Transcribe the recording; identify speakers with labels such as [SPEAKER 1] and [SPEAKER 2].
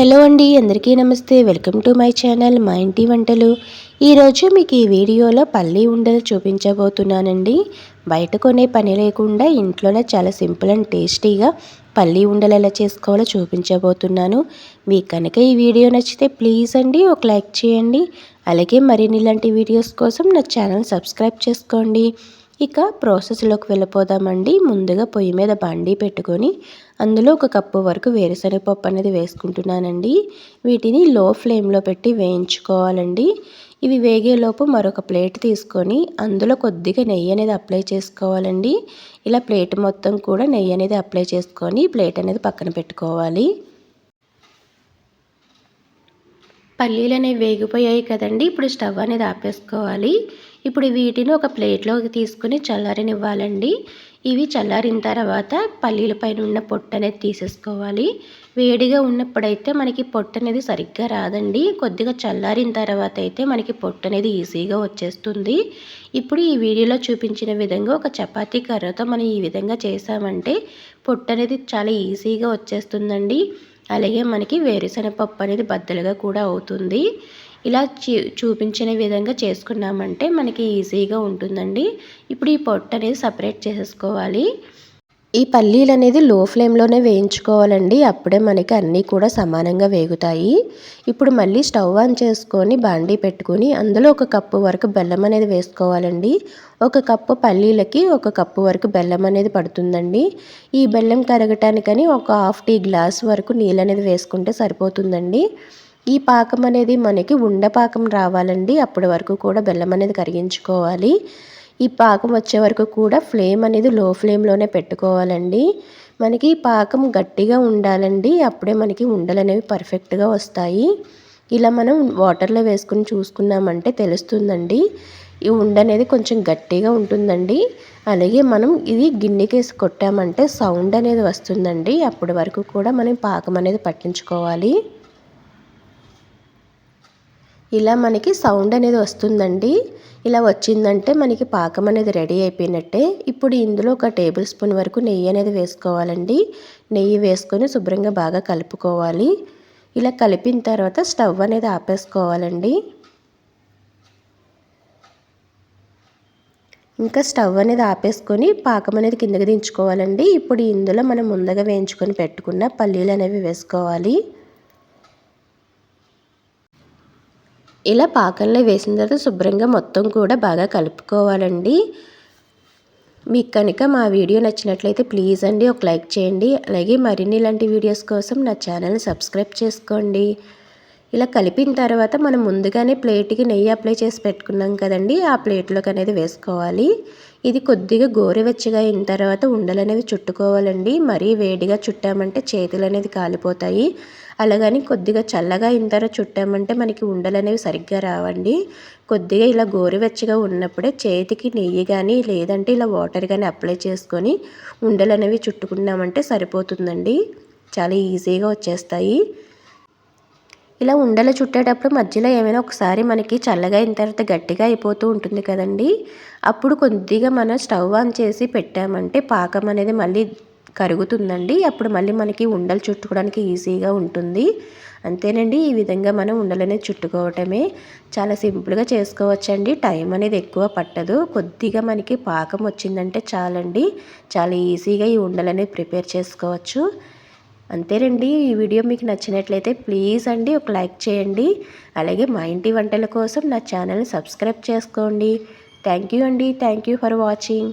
[SPEAKER 1] Hello అండి అందరికీ నమస్తే. వెల్కమ్ టు మై ఛానల్ మా ఇంటి వంటలు. ఈరోజు మీకు ఈ వీడియోలో పల్లీ ఉండలు చూపించబోతున్నానండి. బయట కొనే పని లేకుండా ఇంట్లోనే చాలా సింపుల్ అండ్ టేస్టీగా పల్లీ ఉండలు ఎలా చేసుకోవాలో చూపించబోతున్నాను. మీకు కనుక ఈ వీడియో నచ్చితే ప్లీజ్ అండి ఒక లైక్ చేయండి. అలాగే మరిన్ని ఇలాంటి వీడియోస్ కోసం నా ఛానల్ సబ్స్క్రైబ్ చేసుకోండి. ఇక ప్రాసెస్లోకి వెళ్ళిపోదామండి. ముందుగా పొయ్యి మీద బండి పెట్టుకొని అందులో ఒక కప్పు వరకు వేరుశనగపప్పు అనేది వేసుకుంటున్నానండి. వీటిని లో ఫ్లేమ్లో పెట్టి వేయించుకోవాలండి. ఇవి వేగేలోపు మరొక ప్లేట్ తీసుకొని అందులో కొద్దిగా నెయ్యి అనేది అప్లై చేసుకోవాలండి. ఇలా ప్లేట్ మొత్తం కూడా నెయ్యి అనేది అప్లై చేసుకొని ప్లేట్ అనేది పక్కన పెట్టుకోవాలి. పల్లీలు అనేవి వేగిపోయాయి కదండి ఇప్పుడు స్టవ్ అనేది ఆపేసుకోవాలి. ఇప్పుడు వీటిని ఒక ప్లేట్లోకి తీసుకుని చల్లారనివ్వాలండి. ఇవి చల్లారిన తర్వాత పల్లీల పైన ఉన్న పొట్టు అనేది తీసేసుకోవాలి. వేడిగా ఉన్నప్పుడైతే మనకి పొట్టు అనేది సరిగ్గా రాదండి. కొద్దిగా చల్లారిన తర్వాత అయితే మనకి పొట్టు అనేది ఈజీగా వచ్చేస్తుంది. ఇప్పుడు ఈ వీడియోలో చూపించిన విధంగా ఒక చపాతీ కర్రతో మనం ఈ విధంగా చేసామంటే పొట్టు అనేది చాలా ఈజీగా వచ్చేస్తుందండి. అలాగే మనకి వేరుశనగపప్పు అనేది బద్దలుగా కూడా అవుతుంది. ఇలా చూపించిన విధంగా చేసుకున్నామంటే మనకి ఈజీగా ఉంటుందండి. ఇప్పుడు ఈ పొట్టు అనేది సపరేట్ చేసేసుకోవాలి. ఈ పల్లీలు అనేది లో ఫ్లేమ్లోనే వేయించుకోవాలండి. అప్పుడే మనకి అన్నీ కూడా సమానంగా వేగుతాయి. ఇప్పుడు మళ్ళీ స్టవ్ ఆన్ చేసుకొని బాండీ పెట్టుకొని అందులో ఒక కప్పు వరకు బెల్లం అనేది వేసుకోవాలండి. ఒక కప్పు పల్లీలకి ఒక కప్పు వరకు బెల్లం అనేది పడుతుందండి. ఈ బెల్లం కరగటానికని ఒక హాఫ్ టీ గ్లాస్ వరకు నీళ్ళు అనేది వేసుకుంటే సరిపోతుందండి. ఈ పాకం అనేది మనకి ఉండపాకం రావాలండి. అప్పటి వరకు కూడా బెల్లం అనేది కరిగించుకోవాలి. ఈ పాకం వచ్చే వరకు కూడా ఫ్లేమ్ అనేది లో ఫ్లేమ్లోనే పెట్టుకోవాలండి. మనకి పాకం గట్టిగా ఉండాలండి. అప్పుడే మనకి ఉండలు అనేవి పర్ఫెక్ట్గా వస్తాయి. ఇలా మనం వాటర్లో వేసుకుని చూసుకున్నామంటే తెలుస్తుందండి. ఈ ఉండ అనేది కొంచెం గట్టిగా ఉంటుందండి. అలాగే మనం ఇది గిన్నెకేసి కొట్టామంటే సౌండ్ అనేది వస్తుందండి. అప్పటి వరకు కూడా మనం పాకం అనేది పట్టించుకోవాలి. ఇలా మనకి సౌండ్ అనేది వస్తుందండి. ఇలా వచ్చిందంటే మనకి పాకం అనేది రెడీ అయిపోయినట్టే. ఇప్పుడు ఇందులో ఒక టేబుల్ స్పూన్ వరకు నెయ్యి అనేది వేసుకోవాలండి. నెయ్యి వేసుకొని శుభ్రంగా బాగా కలుపుకోవాలి. ఇలా కలిపిన తర్వాత స్టవ్ అనేది ఆపేసుకోవాలండి. ఇంకా స్టవ్ అనేది ఆపేసుకొని పాకం అనేది కిందకి దించుకోవాలండి. ఇప్పుడు ఇందులో మనం ముందుగా వేయించుకొని పెట్టుకున్న పల్లీలు అనేవి వేసుకోవాలి. ఇలా పాకంలో వేసిన తర్వాత శుభ్రంగా మొత్తం కూడా బాగా కలుపుకోవాలండి. మీకు కనుక మా వీడియో నచ్చినట్లయితే ప్లీజ్ అండి ఒక లైక్ చేయండి. అలాగే మరిన్ని ఇలాంటి వీడియోస్ కోసం నా ఛానల్ని సబ్స్క్రైబ్ చేసుకోండి. ఇలా కలిపిన తర్వాత మనం ముందుగానే ప్లేట్కి నెయ్యి అప్లై చేసి పెట్టుకున్నాం కదండి ఆ ప్లేట్లోకి అనేది వేసుకోవాలి. ఇది కొద్దిగా గోరువెచ్చగా అయిన తర్వాత ఉండలు అనేవి చుట్టుకోవాలండి. మరీ వేడిగా చుట్టామంటే చేతులు అనేది కాలిపోతాయి. అలాగని కొద్దిగా చల్లగా అయిన తర్వాత చుట్టామంటే మనకి ఉండలు అనేవి సరిగ్గా రావండి. కొద్దిగా ఇలా గోరువెచ్చగా ఉన్నప్పుడే చేతికి నెయ్యి కానీ లేదంటే ఇలా వాటర్ కానీ అప్లై చేసుకొని ఉండలు అనేవి చుట్టుకున్నామంటే సరిపోతుందండి. చాలా ఈజీగా వచ్చేస్తాయి. ఇలా ఉండలు చుట్టేటప్పుడు మధ్యలో ఏమైనా ఒకసారి మనకి చల్లగా అయిన తర్వాత గట్టిగా అయిపోతూ ఉంటుంది కదండి. అప్పుడు కొద్దిగా మనం స్టవ్ ఆన్ చేసి పెట్టామంటే పాకం అనేది మళ్ళీ కరుగుతుందండి. అప్పుడు మళ్ళీ మనకి ఉండలు చుట్టుకోవడానికి ఈజీగా ఉంటుంది. అంతేనండి ఈ విధంగా మనం ఉండలనే చుట్టుకోవటమే. చాలా సింపుల్గా చేసుకోవచ్చండి. టైం అనేది ఎక్కువ పట్టదు. కొద్దిగా మనకి పాకం వచ్చిందంటే చాలండి. చాలా ఈజీగా ఈ ఉండలనేది ప్రిపేర్ చేసుకోవచ్చు. అంతేనండి ఈ వీడియో మీకు నచ్చినట్లయితే ప్లీజ్ అండి ఒక లైక్ చేయండి. అలాగే మా ఇంటి వంటల కోసం నా ఛానల్ని సబ్స్క్రైబ్ చేసుకోండి. థ్యాంక్ యూ అండి. Thank you for watching.